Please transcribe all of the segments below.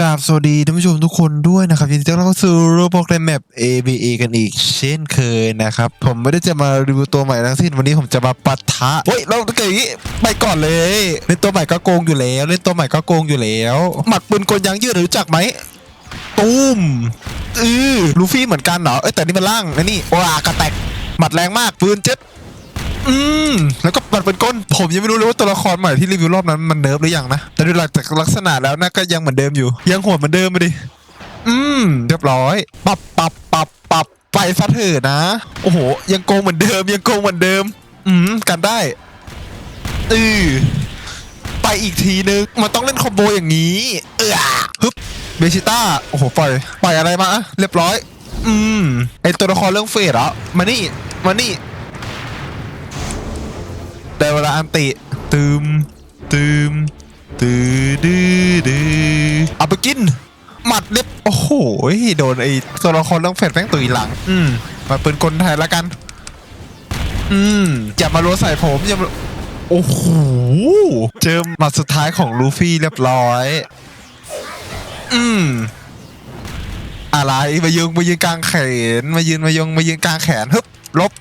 ราบสวัสดีท่านผู้ชมทุกคนด้วยนะครับยินดีต้อนรับเข้าสู่โปรบอทในแมป ABA กันอีกเช่นเคยนะครับ ผมไม่ได้จะมารีวิวตัวใหม่ทั้งสิ้นวันนี้ผมจะมาปะทะเฮ้ยเราเกิดอย่างนี้ไปก่อนเลยเล่นตัวใหม่ก็โกงอยู่แล้วเล่นตัวใหม่ก็โกงอยู่แล้วหมัดปืนกลยางยืดรู้จักไหมตูมอือลูฟี่เหมือนกันเหรอเอ้ยแต่นี่มันล่างนะนี่ว้ากระแตกหมัดแรงมากปืนเจ็ด อืมแล้วก็มันเป็นก้นผมยังไม่รู้เลยว่าตัวละครใหม่ที่รีวิวรอบนั้นมันเนิร์ฟหรือยังนะ แต่ดูหลักจากลักษณะแล้วน่าก็ยังเหมือนเดิมอยู่ ยังโหดเหมือนเดิมไปดิ อืม เรียบร้อย ปับปับปับปับไปซะเถอะนะ โอ้โห ยังโกงเหมือนเดิม ยังโกงเหมือนเดิม อืม กันได้อือไปอีกทีนึง มันต้องเล่นคอมโบอย่างนี้ เออฮึบเบชิต้า โอ้โห ปล่อย ปล่อยอะไรมา เรียบร้อย อืม ไอตัวละครเรื่องเฟสเหรอมานี่ มานี่ ได้เวลาอันติตืมตืมตือดื้อดื้อเอาไปกิน หมัดเล็บ โอ้โห โดนไอ้ตัวละครเรื่องเฟดแม่งตุยหลัง อืมมาปืนกลไทยละกัน อืมอย่ามารัวใส่ผมอย่ามาโอ้โห เจอหมัดสุดท้ายของลูฟี่เรียบร้อย อืมอะไรมายืนมายืนกลางแขน มายืนมายืนมายืนกลางแขนฮึบลบ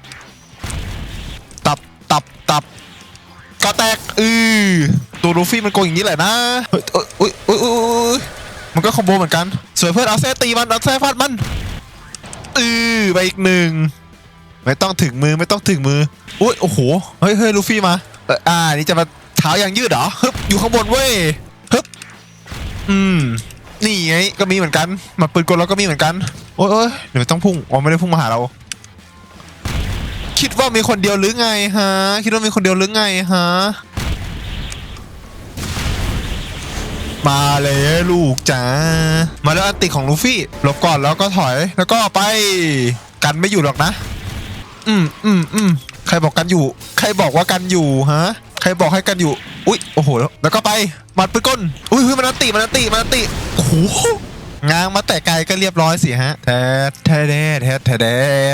ก็แตกอือตัวลูฟี่มันโกงอย่างนี้แหละนะเฮ้ยเอ้ยเอ้ยเอ้ยเอ้ยเอ้ยมันก็คอมโบเหมือนกันสวยเพื่อนเอาแซ่ตีมันเอาแซ่ฟาดมันอือไปอีกหนึ่งไม่ต้องถึงมือไม่ต้องถึงมืออุ้ยโอ้โหเฮ้ยเฮ้ยลูฟี่มาเอออ่านี่จะมาเท้ายังยืดเหรอฮึบอยู่ข้างบนเว้ยฮึบอืมนี่ไงก็มีเหมือนกันมาปืนกลเราก็มีเหมือนกันโอ้ยโอ้ยเดี๋ยวต้องพุ่งอ๋อไม่ได้พุ่งมาหาเรา คิดว่ามีคนเดียวหรือไงฮะ คิดว่ามีคนเดียวหรือไงฮะ มาเลยลูกจ้ามาแล้วอันติของลูฟี่หลบก่อนแล้วก็ถอย แล้วก็ไป กันไม่อยู่หรอกนะ อืมอืมอืมใครบอกกันอยู่ ใครบอกว่ากันอยู่ฮะ ใครบอกให้กันอยู่ อุ้ยโอ้โห แล้วก็ไป มัดปืนก้น อุ้ยมันอันติมันอันติมันอันติโอ้โหง้างมาแต่ไกลก็เรียบร้อยสิฮะแทดแทดแทดแทดแท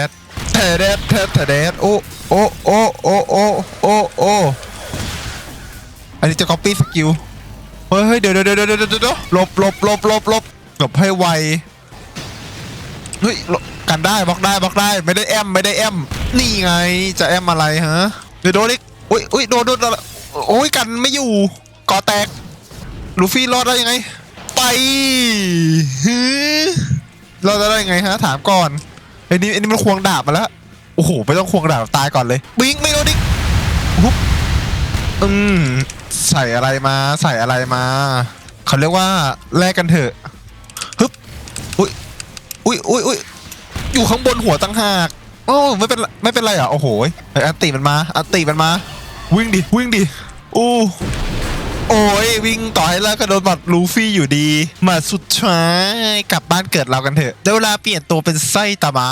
ด เทเดสเทเทเดสโอ้โอ้โอ้โอ้โอ้โอ้โอ้อันนี้จะ copy สกิลเฮ้ยเฮ้ยเดี๋ยวเดี๋ยวเดี๋ยวเดี๋ยวเดี๋ยวหลบหลบหลบหลบหลบหลบให้ไวเฮ้ยกันได้บล็อกได้บล็อกได้ไม่ได้แอมไม่ได้แอมนี่ไงจะแอมอะไรฮะเดี๋ยวโดนอีกอุ้ยอุ้ยโดนโดนโอ้ยกันไม่อยู่ก่อแตกลูฟี่รอดได้ยังไง ไปฮึรอดได้ยังไงฮะถามก่อน ไอ้นี่ไอ้นี่มันควงดาบมาแล้ว โอ้โห ไม่ต้องควงดาบตายก่อนเลย บิงไม่โดนดิฮุบอืมใส่อะไรมา ใส่อะไรมา เขาเรียกว่าแลกกันเถอะฮึบอุ้ยอุ้ยอุ้ยอุ้ยอยู่ข้างบนหัวตั้งหากโอ้ไม่เป็นไม่เป็นไรอะโอ้โหไอ้อันติมันมาอันติมันมา วิ่งดิวิ่งดิอู้ โอ้ยวิ่งต่อให้แล้วก็โดนบัตรลูฟี่อยู่ดี มาสุดท้ายกลับบ้านเกิดเรากันเถอะได้เวลาเปลี่ยนตัวเป็นไส้ตาหมา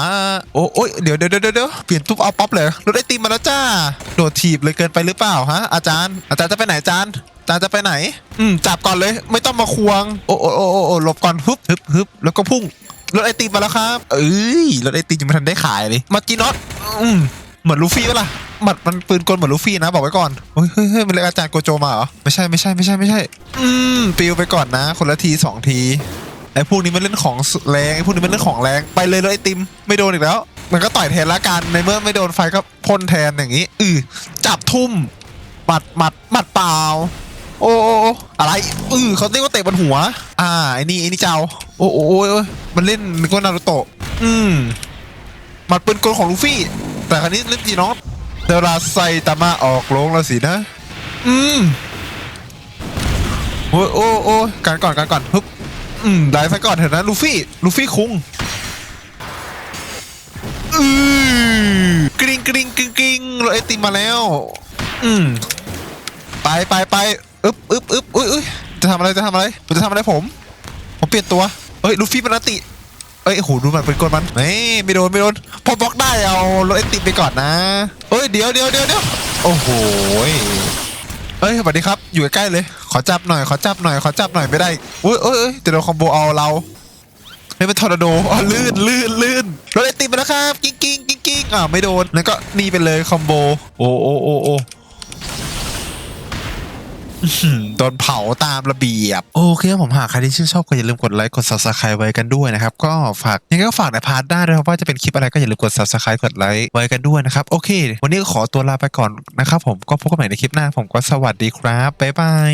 โอ้โอ้ยเดี๋ยวเดี๋ยวเดี๋ยวเปลี่ยนตุ๊บเอาป๊อปเลยรถไอติมมาแล้วจ้าโดดถีบเลยเกินไปหรือเปล่าฮะอาจารย์ อาจารย์จะไปไหนอาจารย์อาจารย์จะไปไหน อืมจับก่อนเลย ไม่ต้องมาควง โอ้โอ้โอ้โอ้โอ้หลบก่อนฮึบฮึบฮึบแล้วก็พุ่งรถไอติมมาแล้วครับ เอ้ยรถไอติมยังไม่ทันได้ขายเลยมาจีนอตอืมเหมือนลูฟี่ปะล่ะ หมัดมันปืนกลเหมือนลูฟี่นะบอกไว้ก่อนเฮ้ยเฮ้ยเฮ้ยมันเรียอาจารย์โกโจมาเหรอไม่ใช่ไม่ใช่ไม่ใช่ไม่ใช่ อืมปิวไปก่อนนะ คนละทีสองทีไอ้พวกนี้มันเล่นของแรงไอ้พวกนี้มันเล่นของแรงไปเลยเลยไอติมไม่โดนอีกแล้ว มันก็ต่อยแทนละกันในเมื่อไม่โดนไฟก็พ่นแทนอย่างนี้อือจับทุ่มหมัดหมัดหมัดเปล่า โอ้โอ้โอ้อะไรอือเขาเรียกว่าเตะบนหัว อ่าไอ้นี่ไอ้นี่เจ้า โอ้โอ้มันเล่นนึกว่านารูโตะอืมหมัดปืนกลของลูฟี่ แต่ครั้นี้เล่นจีน้อง เดยวราไซตามาออกโรงแล้วสินะ อืมโอ้ยโอ้โอ้ยการก่อนการก่อนฮึบอืมได้ซะก่อนเถอะนะลูฟี่ ลูฟี่คุงอือกริงกริงกริงกริงรถไอติมมาแล้ว อืมไปไปไปอึบอึบอึบอุ้ยอุ้ยจะทำอะไรจะทำอะไรมันจะทำอะไรผม ผมเปลี่ยนตัวเอ้ยลูฟี่มันอติ เอ้ยโหดูมันเป็นกลมันเฮ้ยไม่โดนไม่โดนพอบล็อกได้เอารถไอติมไปก่อนนะเอ้ยเดี๋ยวเดี๋ยวเดี๋ยวเดี๋ยวโอ้โหเอ้ยสวัสดีครับ อยู่ใกล้เลย ขอจับหน่อยขอจับหน่อยขอจับหน่อยไม่ได้อุ้ยเอ้ยเอ้ยจะโดนคอมโบเอาเราไม่เป็นทอร์นาโดอ๋อลื่นลื่นลื่นรถไอติมมาแล้วครับ กิ้งกิ้งกิ้งกิ้งอ่าไม่โดนแล้วก็นี่ไปเลยคอมโบโอ้โอ้โอ้โอ้อื้อหือ โดนเผาตามระเบียบ โอเคผมหากใครที่ชื่นชอบก็อย่าลืมกดไลค์กด subscribe ไว้กันด้วยนะครับ ก็ฝากยังไงก็ฝากในพาร์ทหน้าด้วยครับว่าจะเป็นคลิปอะไรก็อย่าลืมกด subscribe กดไลค์ไว้กันด้วยนะครับ โอเค วันนี้ก็ขอตัวลาไปก่อนนะครับผมก็พบกันใหม่ในคลิปหน้าผมก็สวัสดีครับบ๊ายบาย